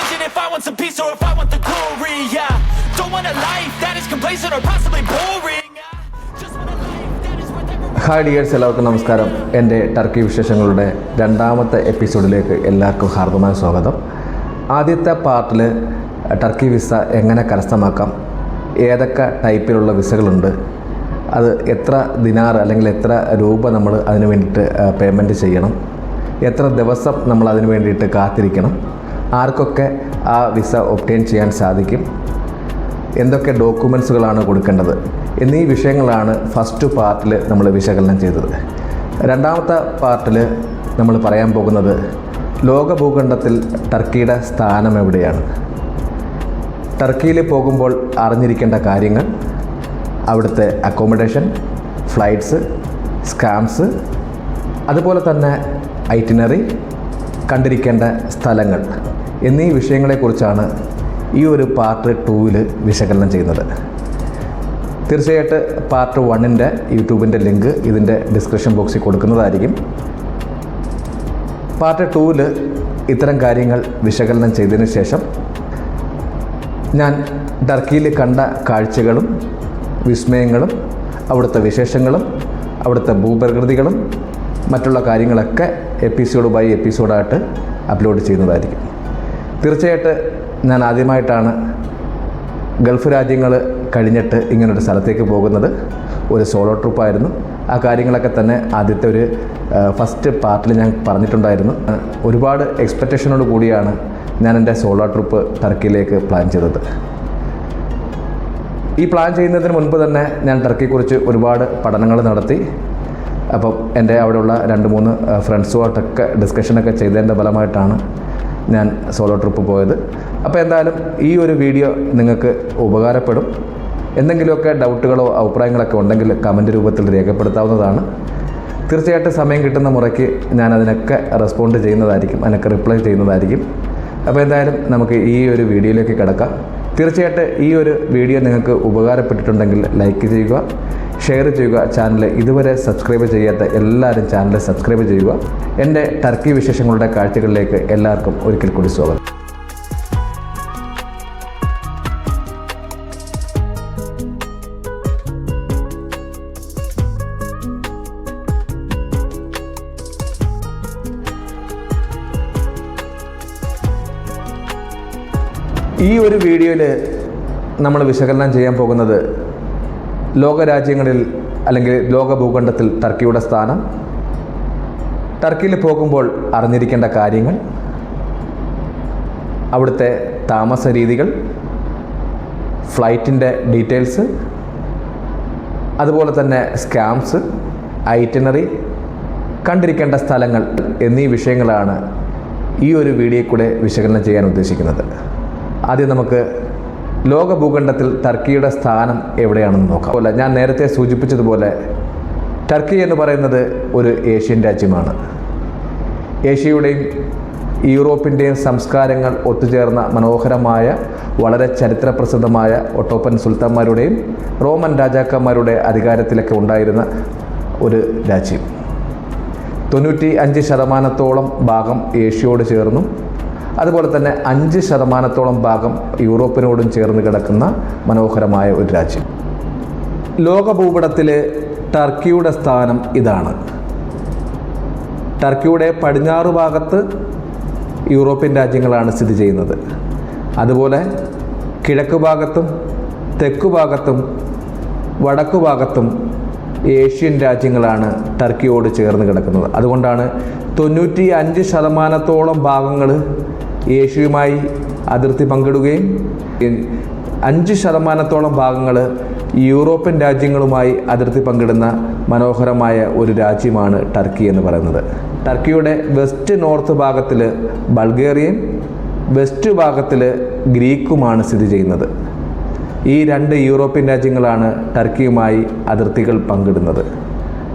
decision if I want some peace or if I want the glory. Yeah, don't want a life that is complacent or possibly boring. Hi dears എല്ലാവർക്കും നമസ്കാരം. എന്റെ Turkey വിശേഷങ്ങളുടെ രണ്ടാമത്തെ എപ്പിസോഡിലേക്ക് എല്ലാവർക്കും ഹാർദമായ സ്വാഗതം. ആദ്യത്തെ പാർട്ടിൽ ടർക്കി വിസ എങ്ങനെ കരസ്ഥമാക്കാം? ഏതൊക്കെ ടൈപ്പിലുള്ള വിസകളുണ്ട്? അത് എത്ര ദിനാർ അല്ലെങ്കിൽ എത്ര രൂപ നമ്മൾ അതിന് വേണ്ടിയിട്ട് പേയ്മെന്റ് ചെയ്യണം? എത്ര ദിവസം നമ്മൾ അതിന് വേണ്ടിയിട്ട് കാത്തിരിക്കണം? ആർക്കൊക്കെ ആ വിസ ഒപ്റ്റെയിൻ ചെയ്യാൻ സാധിക്കും? എന്തൊക്കെ ഡോക്യുമെൻസുകളാണ് കൊടുക്കേണ്ടത്? എന്നീ വിഷയങ്ങളാണ് ഫസ്റ്റ് പാർട്ടിൽ നമ്മൾ വിശകലനം ചെയ്തത്. രണ്ടാമത്തെ പാർട്ടിൽ നമ്മൾ പറയാൻ പോകുന്നത് ലോക ഭൂഖണ്ഡത്തിൽ ടർക്കിയുടെ സ്ഥാനം എവിടെയാണ്? ടർക്കിയിൽ പോകുമ്പോൾ അറിഞ്ഞിരിക്കേണ്ട കാര്യങ്ങൾ അവിടുത്തെ അക്കോമഡേഷൻ ഫ്ലൈറ്റ്സ് സ്കാംസ് അതുപോലെ തന്നെ ഐറ്റിനറി കണ്ടിരിക്കേണ്ട സ്ഥലങ്ങൾ. എന്നീ വിഷയങ്ങളെക്കുറിച്ചാണ് ഈ ഒരു പാർട്ട് ടൂവിൽ വിശകലനം ചെയ്യുന്നത്. തീർച്ചയായിട്ട് പാർട്ട് വണ്ണിന്റെ യൂട്യൂബിന്റെ ലിങ്ക് ഇതിന്റെ ഡിസ്ക്രിപ്ഷൻ ബോക്സിൽ കൊടുക്കുന്നതായിരിക്കും. പാർട്ട് ടൂവിൽ ഇത്തരം കാര്യങ്ങൾ വിശകലനം ചെയ്തതിന് ശേഷം ഞാൻ ടർക്കിയിൽ കണ്ട കാഴ്ചകളും വിസ്മയങ്ങളും അവിടുത്തെ വിശേഷങ്ങളും അവിടുത്തെ ഭൂപ്രകൃതികളും മറ്റുള്ള കാര്യങ്ങളൊക്കെ എപ്പിസോഡ് ബൈ എപ്പിസോഡായിട്ട് അപ്ലോഡ് ചെയ്യുന്നതായിരിക്കും. തീർച്ചയായിട്ട് ഞാൻ ആദ്യമായിട്ടാണ് ഗൾഫ് രാജ്യങ്ങൾ കഴിഞ്ഞിട്ട് ഇങ്ങനൊരു സ്ഥലത്തേക്ക് പോകുന്നത്. ഒരു സോളോ ട്രിപ്പായിരുന്നു. ആ കാര്യങ്ങളൊക്കെ തന്നെ ആദ്യത്തെ ഒരു ഫസ്റ്റ് പാർട്ടിൽ ഞാൻ പറഞ്ഞിട്ടുണ്ടായിരുന്നു. ഒരുപാട് എക്സ്പെക്റ്റേഷനോട് കൂടിയാണ് ഞാൻ എന്റെ സോളോ ട്രിപ്പ് ടർക്കിയിലേക്ക് പ്ലാൻ ചെയ്തത്. ഈ പ്ലാൻ ചെയ്യുന്നതിന് മുൻപ് തന്നെ ഞാൻ ടർക്കിയെക്കുറിച്ച് ഒരുപാട് പഠനങ്ങൾ നടത്തി. അപ്പം എന്റെ അവിടെയുള്ള രണ്ട് മൂന്ന് ഫ്രണ്ട്സുമായിട്ടൊക്കെ ഡിസ്കഷനൊക്കെ ചെയ്തതിന്റെ ഫലമായിട്ടാണ് ഞാൻ സോളോ ട്രിപ്പ് പോയത്. അപ്പോൾ എന്തായാലും ഈ ഒരു വീഡിയോ നിങ്ങൾക്ക് ഉപകാരപ്പെടും. എന്തെങ്കിലുമൊക്കെ ഡൗട്ടുകളോ അഭിപ്രായങ്ങളൊക്കെ ഉണ്ടെങ്കിൽ കമന്റ് രൂപത്തിൽ രേഖപ്പെടുത്താവുന്നതാണ്. തീർച്ചയായിട്ടും സമയം കിട്ടുന്ന മുറയ്ക്ക് ഞാൻ അതിനൊക്കെ റെസ്പോണ്ട് ചെയ്യുന്നതായിരിക്കും അതിനൊക്കെ റിപ്ലൈ ചെയ്യുന്നതായിരിക്കും. അപ്പോൾ എന്തായാലും നമുക്ക് ഈ ഒരു വീഡിയോയിലേക്ക് കിടക്കാം. തീർച്ചയായിട്ടും ഈ ഒരു വീഡിയോ നിങ്ങൾക്ക് ഉപകാരപ്പെട്ടിട്ടുണ്ടെങ്കിൽ ലൈക്ക് ചെയ്യുക. ഷെയർ ചെയ്യുക ചാനൽ ഇതുവരെ സബ്സ്ക്രൈബ് ചെയ്യാത്ത എല്ലാവരും ചാനൽ സബ്സ്ക്രൈബ് ചെയ്യുക. എന്റെ ടർക്കി വിശേഷങ്ങളുടെ കാഴ്ചകളിലേക്ക് എല്ലാവർക്കും ഒരിക്കൽ കൂടി സ്വാഗതം. ഈ ഒരു വീഡിയോയിൽ നമ്മൾ വിശകലനം ചെയ്യാൻ പോകുന്നത് ലോകരാജ്യങ്ങളിൽ അല്ലെങ്കിൽ ലോക ഭൂഖണ്ഡത്തിൽ ടർക്കിയുടെ സ്ഥാനം ടർക്കിയിൽ പോകുമ്പോൾ അറിഞ്ഞിരിക്കേണ്ട കാര്യങ്ങൾ അവിടുത്തെ താമസ രീതികൾ ഫ്ലൈറ്റിന്റെ ഡീറ്റെയിൽസ് അതുപോലെ തന്നെ സ്കാംസ് ഐറ്റിനറി കണ്ടിരിക്കേണ്ട സ്ഥലങ്ങൾ എന്നീ വിഷയങ്ങളാണ് ഈ ഒരു വീഡിയോ കൂടെ വിശകലനം ചെയ്യാൻ ഉദ്ദേശിക്കുന്നത്. ആദ്യം നമുക്ക് ലോക ഭൂഖണ്ഡത്തിൽ ടർക്കിയുടെ സ്ഥാനം എവിടെയാണെന്ന് നോക്കാം. അതുപോലെ ഞാൻ നേരത്തെ സൂചിപ്പിച്ചതുപോലെ ടർക്കി എന്ന് പറയുന്നത് ഒരു ഏഷ്യൻ രാജ്യമാണ്. ഏഷ്യയുടെയും യൂറോപ്പിന്റെയും സംസ്കാരങ്ങൾ ഒത്തുചേർന്ന മനോഹരമായ വളരെ ചരിത്രപ്രസിദ്ധമായ ഒട്ടോപ്പൻ സുൽത്താന്മാരുടെയും റോമൻ രാജാക്കന്മാരുടെ അധികാരത്തിലൊക്കെ ഉണ്ടായിരുന്ന ഒരു രാജ്യം. തൊണ്ണൂറ്റി അഞ്ച് ശതമാനത്തോളം ഭാഗം ഏഷ്യയോട് ചേർന്നും അതുപോലെ തന്നെ അഞ്ച് ശതമാനത്തോളം ഭാഗം യൂറോപ്പിനോടും ചേർന്ന് കിടക്കുന്ന മനോഹരമായ ഒരു രാജ്യം. ലോക ഭൂപടത്തിലെ ടർക്കിയുടെ സ്ഥാനം ഇതാണ്. ടർക്കിയുടെ പടിഞ്ഞാറ് ഭാഗത്ത് യൂറോപ്യൻ രാജ്യങ്ങളാണ് സ്ഥിതി ചെയ്യുന്നത്. അതുപോലെ കിഴക്ക് ഭാഗത്തും തെക്കു ഭാഗത്തും വടക്കു ഭാഗത്തും ഏഷ്യൻ രാജ്യങ്ങളാണ് ടർക്കിയോട് ചേർന്ന് കിടക്കുന്നത്. അതുകൊണ്ടാണ് തൊണ്ണൂറ്റി അഞ്ച് ശതമാനത്തോളം ഭാഗങ്ങൾ ഏഷ്യയുമായി അതിർത്തി പങ്കിടുകയും അഞ്ച് ശതമാനത്തോളം ഭാഗങ്ങൾ യൂറോപ്യൻ രാജ്യങ്ങളുമായി അതിർത്തി പങ്കിടുന്ന മനോഹരമായ ഒരു രാജ്യമാണ് ടർക്കി എന്ന് പറയുന്നത്. ടർക്കിയുടെ വെസ്റ്റ് നോർത്ത് ഭാഗത്തിൽ ബൾഗേറിയൻ വെസ്റ്റ് ഭാഗത്തിൽ ഗ്രീക്കുമാണ് സ്ഥിതി ചെയ്യുന്നത്. ഈ രണ്ട് യൂറോപ്യൻ രാജ്യങ്ങളാണ് ടർക്കിയുമായി അതിർത്തികൾ പങ്കിടുന്നത്.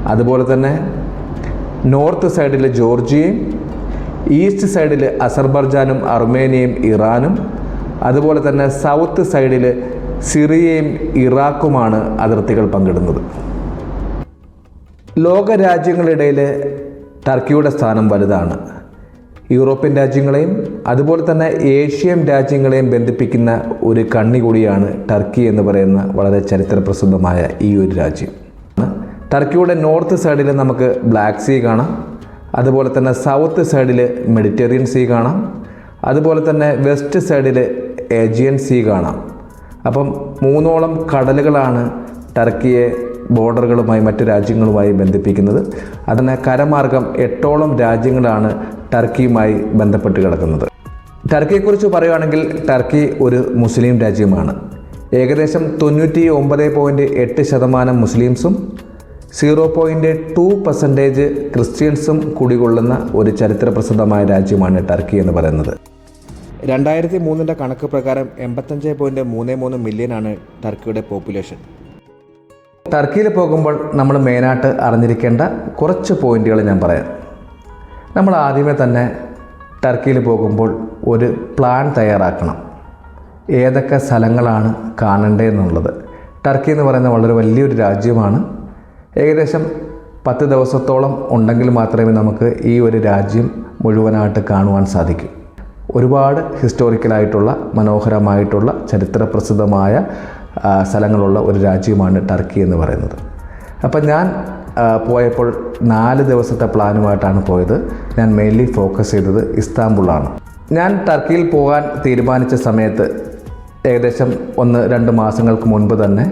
അതുപോലെ തന്നെ നോർത്ത് സൈഡിൽ ജോർജിയയും ഈസ്റ്റ് സൈഡിൽ അസർബർജാനും അർമേനിയയും ഇറാനും അതുപോലെ തന്നെ സൗത്ത് സൈഡിൽ സിറിയയും ഇറാഖുമാണ് അതിർത്തികൾ പങ്കിടുന്നത്. ലോക രാജ്യങ്ങളിടയിൽ ടർക്കിയുടെ സ്ഥാനം വലുതാണ്. യൂറോപ്യൻ രാജ്യങ്ങളെയും അതുപോലെ തന്നെ ഏഷ്യൻ രാജ്യങ്ങളെയും ബന്ധിപ്പിക്കുന്ന ഒരു കണ്ണി കൂടിയാണ് ടർക്കി എന്ന് പറയുന്ന വളരെ ചരിത്രപ്രസിദ്ധമായ ഈ ഒരു രാജ്യം. ടർക്കിയുടെ നോർത്ത് സൈഡിൽ നമുക്ക് ബ്ലാക്ക് സീ കാണാം. അതുപോലെ തന്നെ സൗത്ത് സൈഡിൽ മെഡിറ്ററേനിയൻ സീ കാണാം. അതുപോലെ തന്നെ വെസ്റ്റ് സൈഡിൽ ഏജിയൻ സീ കാണാം. അപ്പം മൂന്നോളം കടലുകളാണ് ടർക്കിയെ ബോർഡറുകളുമായി മറ്റു രാജ്യങ്ങളുമായി ബന്ധിപ്പിക്കുന്നത്. അതിന് കരമാർഗം എട്ടോളം രാജ്യങ്ങളാണ് ടർക്കിയുമായി ബന്ധപ്പെട്ട് കിടക്കുന്നത്. ടർക്കിയെക്കുറിച്ച് പറയുകയാണെങ്കിൽ ടർക്കി ഒരു മുസ്ലിം രാജ്യമാണ്. ഏകദേശം തൊണ്ണൂറ്റി ഒമ്പത് പോയിന്റ് എട്ട് ശതമാനം മുസ്ലിംസും സീറോ പോയിന്റ് ടു പെർസെന്റേജ് ക്രിസ്ത്യൻസും കുടികൊള്ളുന്ന ഒരു ചരിത്രപ്രസിദ്ധമായ രാജ്യമാണ് ടർക്കി എന്ന് പറയുന്നത്. രണ്ടായിരത്തി മൂന്നിന്റെ കണക്ക് പ്രകാരം എൺപത്തഞ്ച് പോയിന്റ് മൂന്ന് മൂന്ന് മില്യനാണ് ടർക്കിയുടെ പോപ്പുലേഷൻ. ടർക്കിയിൽ പോകുമ്പോൾ നമ്മൾ മെയിനായിട്ട് അറിഞ്ഞിരിക്കേണ്ട കുറച്ച് പോയിന്റുകൾ ഞാൻ പറയാം. നമ്മൾ ആദ്യമേ തന്നെ ടർക്കിയിൽ പോകുമ്പോൾ ഒരു പ്ലാൻ തയ്യാറാക്കണം. ഏതൊക്കെ സ്ഥലങ്ങളാണ് കാണേണ്ടതെന്നുള്ളത് ടർക്കി എന്ന് പറയുന്ന വളരെ വലിയൊരു രാജ്യമാണ്. ഏകദേശം പത്ത് ദിവസത്തോളം ഉണ്ടെങ്കിൽ മാത്രമേ നമുക്ക് ഈ ഒരു രാജ്യം മുഴുവനായിട്ട് കാണുവാൻ സാധിക്കൂ. ഒരുപാട് ഹിസ്റ്റോറിക്കലായിട്ടുള്ള മനോഹരമായിട്ടുള്ള ചരിത്രപ്രസിദ്ധമായ സ്ഥലങ്ങളുള്ള ഒരു രാജ്യമാണ് ടർക്കി എന്ന് പറയുന്നത്. അപ്പം ഞാൻ പോയപ്പോൾ നാല് ദിവസത്തെ പ്ലാനുമായിട്ടാണ് പോയത്. ഞാൻ മെയിൻലി ഫോക്കസ് ചെയ്തത് ഇസ്താംബുളാണ്. ഞാൻ ടർക്കിയിൽ പോകാൻ തീരുമാനിച്ച സമയത്ത് ഏകദേശം ഒന്ന് രണ്ട് മാസങ്ങൾക്ക് മുൻപ് തന്നെ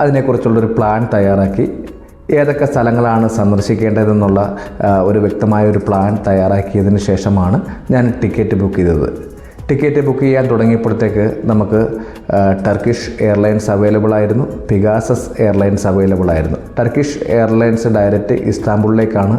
അതിനെക്കുറിച്ചുള്ളൊരു പ്ലാൻ തയ്യാറാക്കി. ഏതൊക്കെ സ്ഥലങ്ങളാണ് സന്ദർശിക്കേണ്ടതെന്നുള്ള ഒരു വ്യക്തമായ ഒരു പ്ലാൻ തയ്യാറാക്കിയതിന് ശേഷമാണ് ഞാൻ ടിക്കറ്റ് ബുക്ക് ചെയ്തത്. ടിക്കറ്റ് ബുക്ക് ചെയ്യാൻ തുടങ്ങിയപ്പോഴത്തേക്ക് നമുക്ക് ടർക്കിഷ് എയർലൈൻസ് അവൈലബിൾ ആയിരുന്നു. പിഗാസസ് എയർലൈൻസ് അവൈലബിൾ ആയിരുന്നു. ടർക്കിഷ് എയർലൈൻസ് ഡയറക്റ്റ് ഇസ്താംബുളിലേക്കാണ്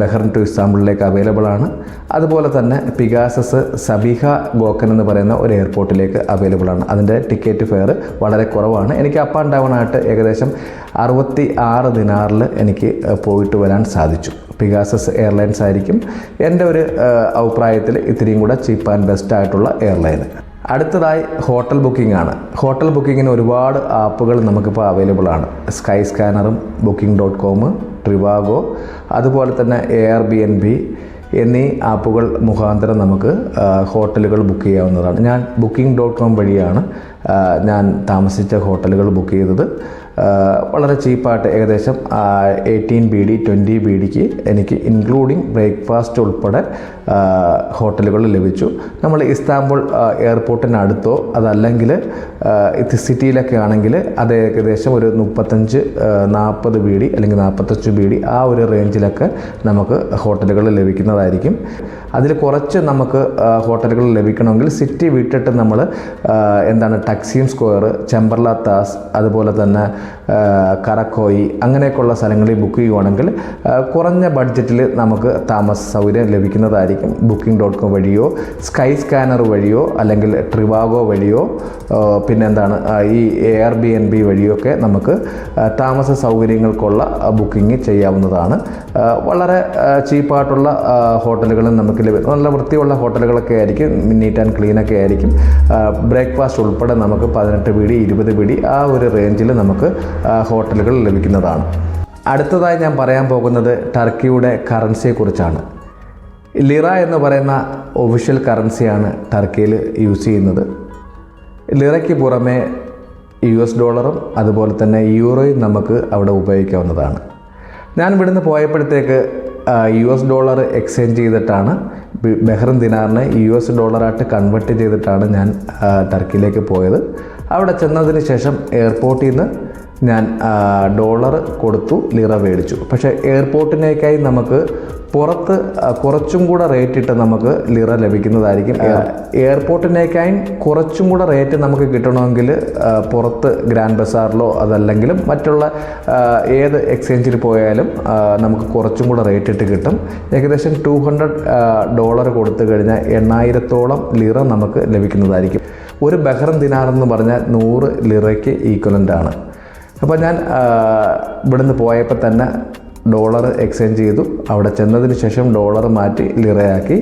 ബെഹ്റൻ ടു ഇസ്താംബുളിലേക്ക് അവൈലബിൾ ആണ്. അതുപോലെ തന്നെ പിഗാസസ് സബിഹ ഗോക്കൻ എന്ന് പറയുന്ന ഒരു എയർപോർട്ടിലേക്ക് അവൈലബിൾ ആണ്. അതിന്റെ ടിക്കറ്റ് ഫെയർ വളരെ കുറവാണ്. എനിക്ക് അപ്പ് ആൻഡ് ഡൗൺ ആയിട്ട് ഏകദേശം അറുപത്തി ആറ് ദിനാറിൽ എനിക്ക് പോയിട്ട് വരാൻ സാധിച്ചു. പിഗാസസ് എയർലൈൻസ് ആയിരിക്കും എന്റെ ഒരു അഭിപ്രായത്തിൽ ഇത്തിരിയും കൂടെ ചീപ്പ് ആൻഡ് ബെസ്റ്റ് ആയിട്ടുള്ള എയർലൈൻ അടുത്തതായി ഹോട്ടൽ ബുക്കിംഗ് ആണ്. ഹോട്ടൽ ബുക്കിങ്ങിന് ഒരുപാട് ആപ്പുകൾ നമുക്കിപ്പോൾ അവൈലബിൾ ആണ്. സ്കൈ സ്കാനറും ബുക്കിംഗ് ഡോട്ട് കോം ട്രിവാഗോ അതുപോലെ തന്നെ Airbnb എന്നീ ആപ്പുകൾ മുഖാന്തരം നമുക്ക് ഹോട്ടലുകൾ ബുക്ക് ചെയ്യാവുന്നതാണ്. ഞാൻ ബുക്കിംഗ് ഡോട്ട് കോം വഴിയാണ് ഞാൻ താമസിച്ച ഹോട്ടലുകൾ ബുക്ക് ചെയ്തത്. വളരെ ചീപ്പായിട്ട് ഏകദേശം eighteen B D twenty B ഡിക്ക് എനിക്ക് ഇൻക്ലൂഡിങ് ബ്രേക്ക്ഫാസ്റ്റ് ഉൾപ്പെടെ ഹോട്ടലുകൾ ലഭിച്ചു. നമ്മൾ ഇസ്താംബുൾ എയർപോർട്ടിനടുത്തോ അതല്ലെങ്കിൽ സിറ്റിയിലൊക്കെ ആണെങ്കിൽ അത് ഏകദേശം ഒരു മുപ്പത്തഞ്ച് നാൽപ്പത് ബി ഡി അല്ലെങ്കിൽ നാൽപ്പത്തഞ്ച് ബി ഡി ആ ഒരു റേഞ്ചിലൊക്കെ നമുക്ക് ഹോട്ടലുകൾ ലഭിക്കുന്നതായിരിക്കും. അതിൽ കുറച്ച് നമുക്ക് ഹോട്ടലുകൾ ലഭിക്കണമെങ്കിൽ സിറ്റി വിട്ടിട്ട് നമ്മൾ എന്താണ് ടക്സീം സ്ക്വയർ ചെമ്പർല താസ് അതുപോലെ തന്നെ കറക്കോയി അങ്ങനെയൊക്കെയുള്ള സ്ഥലങ്ങളിൽ ബുക്ക് ചെയ്യുവാണെങ്കിൽ കുറഞ്ഞ ബഡ്ജറ്റിൽ നമുക്ക് താമസ സൗകര്യം ലഭിക്കുന്നതായിരിക്കും. ബുക്കിംഗ് ഡോട്ട് കോം വഴിയോ സ്കൈ സ്കാനർ വഴിയോ അല്ലെങ്കിൽ ട്രിവാഗോ വഴിയോ പിന്നെന്താണ് ഈ Airbnb വഴിയൊക്കെ നമുക്ക് താമസ സൗകര്യങ്ങൾക്കുള്ള ബുക്കിംഗ് ചെയ്യാവുന്നതാണ്. വളരെ ചീപ്പായിട്ടുള്ള ഹോട്ടലുകളും നമുക്ക് ലഭ്യം നല്ല വൃത്തിയുള്ള ഹോട്ടലുകളൊക്കെ ആയിരിക്കും നീറ്റ് ആൻഡ് ക്ലീൻ ഒക്കെ ആയിരിക്കും. ബ്രേക്ക്ഫാസ്റ്റ് ഉൾപ്പെടെ നമുക്ക് പതിനെട്ട് പിടി ഇരുപത് പിടി ആ ഒരു റേഞ്ചിൽ നമുക്ക് ഹോട്ടലുകൾ ലഭിക്കുന്നതാണ്. അടുത്തതായി ഞാൻ പറയാൻ പോകുന്നത് ടർക്കിയുടെ കറൻസിയെക്കുറിച്ചാണ് ലിറ എന്ന് പറയുന്ന ഒഫീഷ്യൽ കറൻസിയാണ് ടർക്കിയിൽ യൂസ് ചെയ്യുന്നത്. ലിറയ്ക്ക് പുറമെ യു എസ് ഡോളറും അതുപോലെ തന്നെ യൂറോയും നമുക്ക് അവിടെ ഉപയോഗിക്കാവുന്നതാണ്. ഞാൻ ഇവിടുന്ന് പോയപ്പോഴത്തേക്ക് യു എസ് ഡോളർ എക്സ്ചേഞ്ച് ചെയ്തിട്ടാണ് ബെഹ്റിൻ ദിനാറിനെ യു എസ് ഡോളറായിട്ട് കൺവെർട്ട് ചെയ്തിട്ടാണ് ഞാൻ ടർക്കിയിലേക്ക് പോയത്. അവിടെ ചെന്നതിന് ശേഷം എയർപോർട്ടിൽ നിന്ന് ഞാൻ ഡോളർ കൊടുത്തു ലിറ മേടിച്ചു. പക്ഷേ എയർപോർട്ടിനേക്കായി നമുക്ക് പുറത്ത് കുറച്ചും കൂടെ റേറ്റ് ഇട്ട് നമുക്ക് ലിറ ലഭിക്കുന്നതായിരിക്കും. എയർ- എയർപോർട്ടിനേക്കായും കുറച്ചും കൂടെ റേറ്റ് നമുക്ക് കിട്ടണമെങ്കിൽ പുറത്ത് ഗ്രാൻഡ് ബസാറിലോ അതല്ലെങ്കിലും മറ്റുള്ള ഏത് എക്സ്ചേഞ്ചിൽ പോയാലും നമുക്ക് കുറച്ചും കൂടെ റേറ്റ് ഇട്ട് കിട്ടും. ഏകദേശം ടു ഹൺഡ്രഡ് ഡോളർ കൊടുത്തു കഴിഞ്ഞാൽ എണ്ണായിരത്തോളം ലിറ നമുക്ക് ലഭിക്കുന്നതായിരിക്കും. ഒരു ബഹ്റൻ ദിനാർ എന്ന് പറഞ്ഞാൽ നൂറ് ലിറയ്ക്ക് ഈക്വലന്റ് ആണ്. അപ്പോൾ ഞാൻ ഇവിടുന്ന് പോയപ്പോൾ തന്നെ ഡോളർ എക്സ്ചേഞ്ച് ചെയ്തു. അവിടെ ചെന്നതിന് ശേഷം ഡോളർ മാറ്റി ലിറയാക്കി.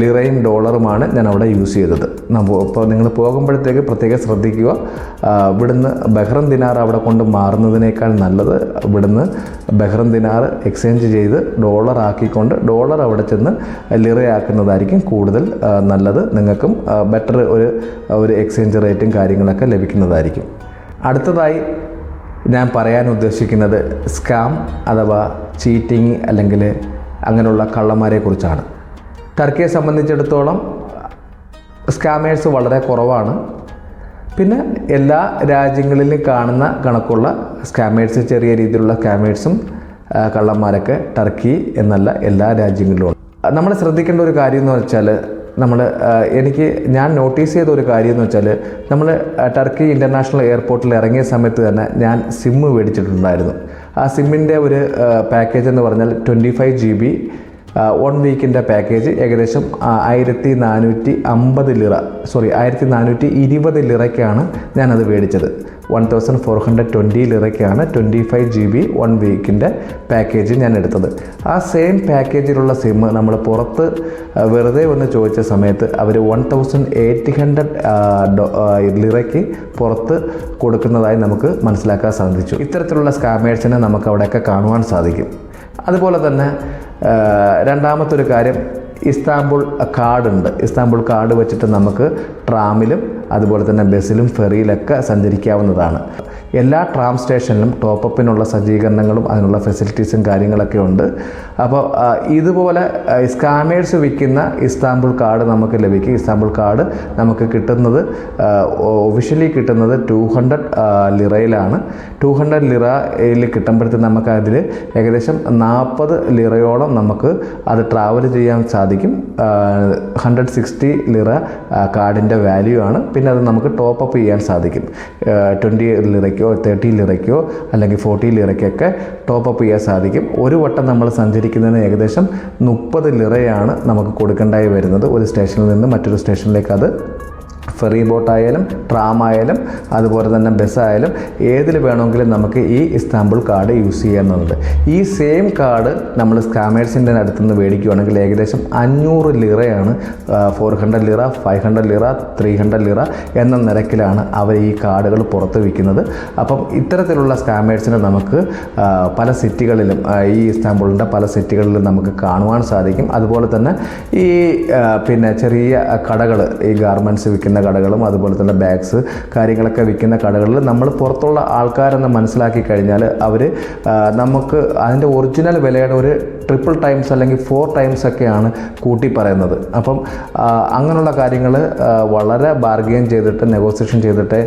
ലിറയും ഡോളറുമാണ് ഞാൻ അവിടെ യൂസ് ചെയ്തത്. അപ്പോൾ നിങ്ങൾ പോകുമ്പോഴത്തേക്ക് പ്രത്യേകം ശ്രദ്ധിക്കുക. ഇവിടുന്ന് ബഹ്റൻ ദിനാർ അവിടെ കൊണ്ട് മാറുന്നതിനേക്കാൾ നല്ലത് ഇവിടുന്ന് ബഹ്റൻ ദിനാർ എക്സ്ചേഞ്ച് ചെയ്ത് ഡോളർ ആക്കിക്കൊണ്ട് ഡോളർ അവിടെ ചെന്ന് ലിറയാക്കുന്നതായിരിക്കും കൂടുതൽ നല്ലത്. നിങ്ങൾക്കും ബെറ്റർ ഒരു ഒരു എക്സ്ചേഞ്ച് റേറ്റും കാര്യങ്ങളൊക്കെ ലഭിക്കുന്നതായിരിക്കും. അടുത്തതായി ഞാൻ പറയാൻ ഉദ്ദേശിക്കുന്നത് സ്കാം അഥവാ ചീറ്റിങ് അല്ലെങ്കിൽ അങ്ങനെയുള്ള കള്ളന്മാരെ കുറിച്ചാണ്. ടർക്കിയെ സംബന്ധിച്ചിടത്തോളം സ്കാമേഴ്സ് വളരെ കുറവാണ്. പിന്നെ എല്ലാ രാജ്യങ്ങളിലും കാണുന്ന കണക്കുള്ള സ്കാമേഴ്സ് ചെറിയ രീതിയിലുള്ള സ്കാമേഴ്സും കള്ളന്മാരൊക്കെ ടർക്കി എന്നല്ല എല്ലാ രാജ്യങ്ങളിലും നമ്മൾ ശ്രദ്ധിക്കേണ്ട ഒരു കാര്യം എന്ന് വെച്ചാൽ നമ്മൾ എനിക്ക് ഞാൻ നോട്ടീസ് ചെയ്ത ഒരു കാര്യം എന്ന് വെച്ചാൽ നമ്മൾ ടർക്കി ഇന്റർനാഷണൽ എയർപോർട്ടിൽ ഇറങ്ങിയ സമയത്ത് തന്നെ ഞാൻ സിമ്മ് മേടിച്ചിട്ടുണ്ടായിരുന്നു. ആ സിമ്മിന്റെ ഒരു പാക്കേജ് എന്ന് പറഞ്ഞാൽ twenty five G B one വീക്കിന്റെ package ഏകദേശം ആയിരത്തി നാനൂറ്റി അമ്പത് ലിറ സോറി ആയിരത്തി നാനൂറ്റി ഇരുപത് ലിറയ്ക്കാണ് ഞാനത് മേടിച്ചത്. One thousand four hundred twenty ലിറയ്ക്കാണ് twenty five G B one വീക്കിന്റെ package ഞാൻ എടുത്തത്. ആ സെയിം പാക്കേജിലുള്ള സിം നമ്മൾ പുറത്ത് വെറുതെ ഒന്ന് ചോദിച്ച സമയത്ത് അവർ വൺ തൗസൻഡ് എയ്റ്റ് ഹൺഡ്രഡ് ലിറയ്ക്ക് പുറത്ത് കൊടുക്കുന്നതായി നമുക്ക് മനസ്സിലാക്കാൻ സാധിച്ചു. ഇത്തരത്തിലുള്ള സ്കാമേഴ്സിനെ നമുക്ക് അവിടെയൊക്കെ കാണുവാൻ സാധിക്കും. അതുപോലെ തന്നെ രണ്ടാമത്തെ ഒരു കാര്യം ഇസ്താംബുൾ കാർഡ് ഉണ്ട് ഇസ്താംബുൾ കാർഡ് വെച്ചിട്ട് നമുക്ക് ട്രാമിലും അതുപോലെ തന്നെ ബസ്സിലും ഫെറിയിലൊക്കെ സഞ്ചരിക്കാവുന്നതാണ്. എല്ലാ ട്രാം സ്റ്റേഷനിലും ടോപ്പിനുള്ള സജ്ജീകരണങ്ങളും അതിനുള്ള ഫെസിലിറ്റീസും കാര്യങ്ങളൊക്കെ ഉണ്ട്. അപ്പോൾ ഇതുപോലെ സ്കാമേഴ്സ് വിൽക്കുന്ന ഇസ്താംബുൾ കാർഡ് നമുക്ക് ലഭിക്കും. ഇസ്താംബുൾ കാർഡ് നമുക്ക് കിട്ടുന്നത് ഒഫീഷ്യലി കിട്ടുന്നത് ടു ഹൺഡ്രഡ് ലിറയിലാണ് ടു ഹൺഡ്രഡ് ലിറയിൽ കിട്ടുമ്പോഴത്തേക്ക് നമുക്ക് അതിൽ ഏകദേശം നാൽപ്പത് ലിറയോളം നമുക്ക് അത് ട്രാവൽ ചെയ്യാൻ സാധിക്കും. ഹൺഡ്രഡ് സിക്സ്റ്റി ലിറ കാർഡിന്റെ വാല്യൂ ആണ്. പിന്നെ അത് നമുക്ക് ടോപ്പ് അപ്പ് ചെയ്യാൻ സാധിക്കും. ട്വന്റി ലിറയ്ക്കോ തേർട്ടി ലിറയ്ക്കോ അല്ലെങ്കിൽ ഫോർട്ടി ലിറയ്ക്കൊക്കെ ടോപ്പ് അപ്പ് ചെയ്യാൻ സാധിക്കും. ഒരു വട്ടം നമ്മൾ സഞ്ചരിക്കുന്നതിന് ഏകദേശം മുപ്പത് ലിറയാണ് നമുക്ക് കൊടുക്കേണ്ടായി വരുന്നത്. ഒരു സ്റ്റേഷനിൽ നിന്ന് മറ്റൊരു സ്റ്റേഷനിലേക്ക് അത് ഫെറി ബോട്ടായാലും ട്രാം ആയാലും അതുപോലെ തന്നെ ബസ്സായാലും ഏതിൽ വേണമെങ്കിലും നമുക്ക് ഈ ഇസ്താംബുൾ കാർഡ് യൂസ് ചെയ്യാവുന്നതുണ്ട്. ഈ സെയിം കാർഡ് നമ്മൾ സ്കാമേഴ്സിന്റെ അടുത്ത് നിന്ന് മേടിക്കുകയാണെങ്കിൽ ഏകദേശം അഞ്ഞൂറ് ലിറയാണ് four hundred lira five hundred lira three hundred lira എന്ന നിരക്കിലാണ് അവർ ഈ കാർഡുകൾ പുറത്ത് വയ്ക്കുന്നത്. അപ്പം ഇത്തരത്തിലുള്ള സ്കാമേഴ്സിനെ നമുക്ക് പല സിറ്റികളിലും ഈ ഇസ്താംബുളിന്റെ പല സിറ്റികളിലും നമുക്ക് കാണുവാൻ സാധിക്കും. അതുപോലെ തന്നെ ഈ പിന്നെ ചെറിയ കടകൾ ഈ ഗാർമെന്റ്സ് വിൽക്കുന്ന കടകളും അതുപോലെ തന്നെ ബാഗ്സ് കാര്യങ്ങളൊക്കെ വിൽക്കുന്ന കടകളിൽ നമ്മൾ പുറത്തുള്ള ആൾക്കാരെന്ന് മനസ്സിലാക്കി കഴിഞ്ഞാൽ അവർ നമുക്ക് അതിന്റെ ഒറിജിനൽ വിലയുടെ ഒരു ട്രിപ്പിൾ ടൈംസ് അല്ലെങ്കിൽ ഫോർ ടൈംസ് ഒക്കെയാണ് കൂട്ടി പറയുന്നത്. അപ്പം അങ്ങനെയുള്ള കാര്യങ്ങൾ വളരെ ബാർഗെയിൻ ചെയ്തിട്ട് നെഗോസിയേഷൻ ചെയ്തിട്ട്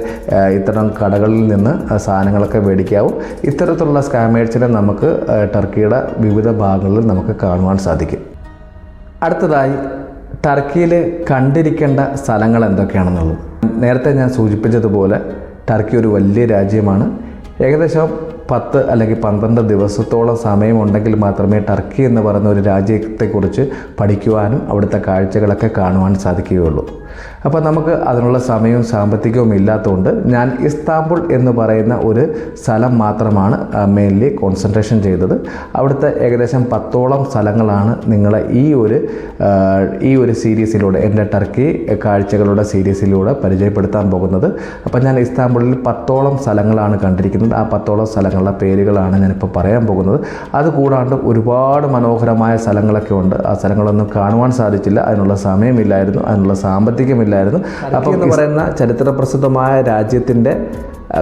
ഇത്തരം കടകളിൽ നിന്ന് സാധനങ്ങളൊക്കെ മേടിക്കാവും. ഇത്തരത്തിലുള്ള സ്കാമേഴ്സിനെ നമുക്ക് ടർക്കിയുടെ വിവിധ ഭാഗങ്ങളിൽ നമുക്ക് കാണുവാൻ സാധിക്കും. അടുത്തതായി ടർക്കിയിൽ കണ്ടിരിക്കേണ്ട സ്ഥലങ്ങൾ എന്തൊക്കെയാണെന്നുള്ളത്. നേരത്തെ ഞാൻ സൂചിപ്പിച്ചതുപോലെ ടർക്കി ഒരു വലിയ രാജ്യമാണ്. ഏകദേശം പത്ത് അല്ലെങ്കിൽ പന്ത്രണ്ട് ദിവസത്തോളം സമയമുണ്ടെങ്കിൽ മാത്രമേ ടർക്കി എന്ന് പറയുന്ന ഒരു രാജ്യത്തെക്കുറിച്ച് പഠിക്കുവാനും അവിടുത്തെ കാഴ്ചകളൊക്കെ കാണുവാൻ സാധിക്കുകയുള്ളൂ. അപ്പോൾ നമുക്ക് അതിനുള്ള സമയവും സാമ്പത്തികവും ഇല്ലാത്തതുകൊണ്ട് ഞാൻ ഇസ്താംബുൾ എന്ന് പറയുന്ന ഒരു സ്ഥലം മാത്രമാണ് മെയിൻലി കോൺസെൻട്രേഷൻ ചെയ്തത്. അവിടുത്തെ ഏകദേശം പത്തോളം സ്ഥലങ്ങളാണ് നിങ്ങളെ ഈ ഒരു ഈ ഒരു സീരീസിലൂടെ എന്റെ ടർക്കി കാഴ്ചകളുടെ സീരീസിലൂടെ പരിചയപ്പെടുത്താൻ പോകുന്നത്. അപ്പോൾ ഞാൻ ഇസ്താംബുളിൽ പത്തോളം സ്ഥലങ്ങളാണ് കണ്ടിരിക്കുന്നത്. ആ പത്തോളം സ്ഥലങ്ങളുടെ പേരുകളാണ് ഞാനിപ്പോൾ പറയാൻ പോകുന്നത്. അതുകൂടാണ്ട് ഒരുപാട് മനോഹരമായ സ്ഥലങ്ങളൊക്കെ ഉണ്ട്. ആ സ്ഥലങ്ങളൊന്നും കാണുവാൻ സാധിച്ചില്ല. അതിനുള്ള സമയമില്ലായിരുന്നു. അതിനുള്ള സാമ്പത്തികമില്ലായിരുന്നു അപ്പോൾ എന്ന് പറയുന്ന ചരിത്ര പ്രസിദ്ധമായ രാജ്യത്തിന്റെ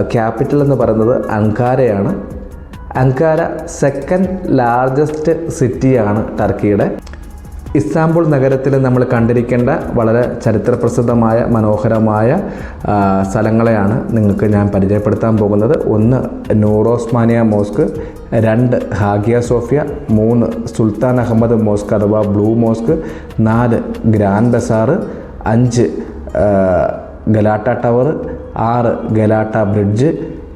ക്യാപിറ്റൽ എന്ന് പറയുന്നത് അങ്കാരയാണ്. അങ്കാര സെക്കൻഡ് ലാർജസ്റ്റ് സിറ്റിയാണ് ടർക്കിയുടെ. ഇസ്താംബുൾ നഗരത്തിൽ നമ്മൾ കണ്ടിരിക്കേണ്ട വളരെ ചരിത്രപ്രസിദ്ധമായ മനോഹരമായ സ്ഥലങ്ങളെയാണ് നിങ്ങൾക്ക് ഞാൻ പരിചയപ്പെടുത്താൻ പോകുന്നത്. ഒന്ന് നൂറോസ്മാനിയ മോസ്ക് രണ്ട് ഹാഗിയ സോഫിയ മൂന്ന് സുൽത്താൻ അഹമ്മദ് മോസ്ക് അഥവാ ബ്ലൂ മോസ്ക് നാല് ഗ്രാൻഡ് ബസാറ് അഞ്ച് ഗലാട്ട ടവർ ആറ് ഗലാട്ട ബ്രിഡ്ജ്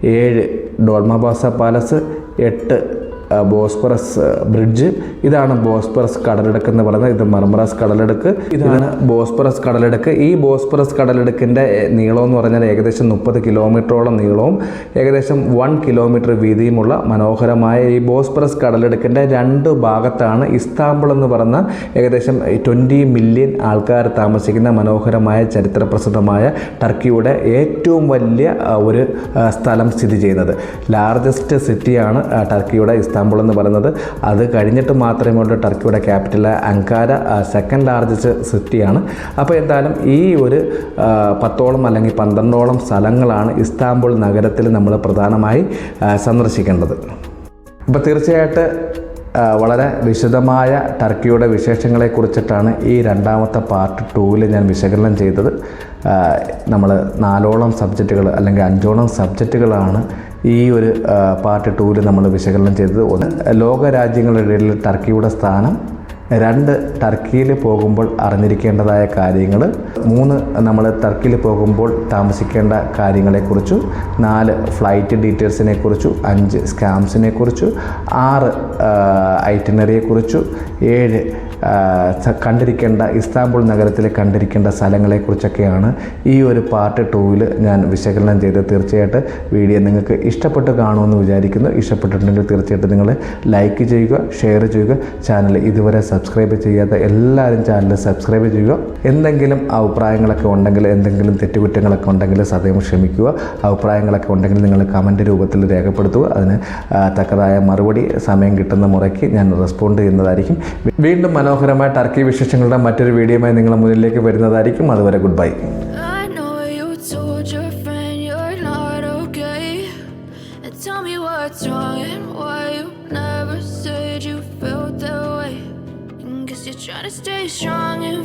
ഏഴ് ഡോൾമബാസ പാലസ് എട്ട് ബോസ്പറസ് ബ്രിഡ്ജ്. ഇതാണ് ബോസ്പറസ് കടലിടുക്ക് എന്ന് പറയുന്നത്. ഇത് മർമറസ് കടലിടുക്ക്. ഇതാണ് ബോസ്പറസ് കടലിടുക്ക്. ഈ ബോസ്പറസ് കടലിടുക്കിന്റെ നീളം എന്ന് പറഞ്ഞാൽ ഏകദേശം മുപ്പത് കിലോമീറ്ററോളം നീളവും ഏകദേശം വൺ കിലോമീറ്റർ വീതിയുമുള്ള മനോഹരമായ ഈ ബോസ്പറസ് കടലിടുക്കിന്റെ രണ്ട് ഭാഗത്താണ് ഇസ്താംബുൾ എന്ന് പറയുന്ന ഏകദേശം ട്വന്റി മില്യൺ ആൾക്കാർ താമസിക്കുന്ന മനോഹരമായ ചരിത്രപ്രസിദ്ധമായ ടർക്കിയുടെ ഏറ്റവും വലിയ ഒരു സ്ഥലം സ്ഥിതി ചെയ്യുന്നത്. ലാർജസ്റ്റ് സിറ്റിയാണ് ടർക്കിയുടെ ഇസ്താംബുൾ. എന്ന് പറയുന്നത്. അത് കഴിഞ്ഞിട്ട് മാത്രമേ ഉള്ളൂ ടർക്കിയുടെ ക്യാപിറ്റൽ അങ്കാര സെക്കൻഡ് ലാർജസ്റ്റ് സിറ്റിയാണ് അപ്പോൾ എന്തായാലും ഈ ഒരു പത്തോളം അല്ലെങ്കിൽ പന്ത്രണ്ടോളം സ്ഥലങ്ങളാണ് ഇസ്താംബുൾ നഗരത്തിൽ നമ്മൾ പ്രധാനമായി സന്ദർശിക്കേണ്ടത്. അപ്പോൾ തീർച്ചയായിട്ട് വളരെ വിശദമായ ടർക്കിയുടെ വിശേഷങ്ങളെ കുറിച്ചിട്ടാണ് ഈ രണ്ടാമത്തെ പാർട്ട് ടൂവിൽ ഞാൻ വിശകലനം ചെയ്തത്. നമ്മൾ നാലോളം സബ്ജക്റ്റുകൾ അല്ലെങ്കിൽ അഞ്ചോളം സബ്ജക്റ്റുകളാണ് ഈ ഒരു പാർട്ട് ടൂവിൽ നമ്മൾ വിശകലനം ചെയ്തത് ഒന്ന് ലോകരാജ്യങ്ങളുടെ ഇടയിൽ ടർക്കിയുടെ സ്ഥാനം രണ്ട് ടർക്കിയിൽ പോകുമ്പോൾ അറിഞ്ഞിരിക്കേണ്ടതായ കാര്യങ്ങൾ മൂന്ന് നമ്മൾ ടർക്കിയിൽ പോകുമ്പോൾ താമസിക്കേണ്ട കാര്യങ്ങളെക്കുറിച്ചു നാല് ഫ്ലൈറ്റ് ഡീറ്റെയിൽസിനെ കുറിച്ചു അഞ്ച് സ്കാംസിനെ കുറിച്ചു ആറ് ഐറ്റിനറിയെക്കുറിച്ചു ഏഴ് കണ്ടിരിക്കേണ്ട ഇസ്താംബുൾ നഗരത്തിൽ കണ്ടിരിക്കേണ്ട സ്ഥലങ്ങളെക്കുറിച്ചൊക്കെയാണ് ഈ ഒരു പാർട്ട് ടൂവിൽ ഞാൻ വിശകലനം ചെയ്ത് തീർച്ചയായിട്ടും വീഡിയോ നിങ്ങൾക്ക് ഇഷ്ടപ്പെട്ട് കാണുമെന്ന് വിചാരിക്കുന്നു. ഇഷ്ടപ്പെട്ടിട്ടുണ്ടെങ്കിൽ തീർച്ചയായിട്ടും നിങ്ങൾ ലൈക്ക് ചെയ്യുക ഷെയർ ചെയ്യുക. ചാനൽ ഇതുവരെ സബ്സ്ക്രൈബ് ചെയ്യാത്ത എല്ലാവരും ചാനൽ സബ്സ്ക്രൈബ് ചെയ്യുക. എന്തെങ്കിലും അഭിപ്രായങ്ങളൊക്കെ ഉണ്ടെങ്കിൽ എന്തെങ്കിലും തെറ്റുകുറ്റങ്ങളൊക്കെ ഉണ്ടെങ്കിൽ സദയം ക്ഷമിക്കുക. അഭിപ്രായങ്ങളൊക്കെ ഉണ്ടെങ്കിൽ നിങ്ങൾ കമന്റ് രൂപത്തിൽ രേഖപ്പെടുത്തുക. അതിന് തക്കതായ മറുപടി സമയം കിട്ടുന്ന മുറയ്ക്ക് ഞാൻ റെസ്പോണ്ട് ചെയ്യുന്നതായിരിക്കും. വീണ്ടും മനോഹരമായ ടർക്കി വിശേഷങ്ങളുടെ മറ്റൊരു വീഡിയോയുമായി നിങ്ങളുടെ മുന്നിലേക്ക് വരുന്നതായിരിക്കും അതുവരെ good bye tell me what's wrong and why you never said you felt that way. And guess you're trying to stay strong and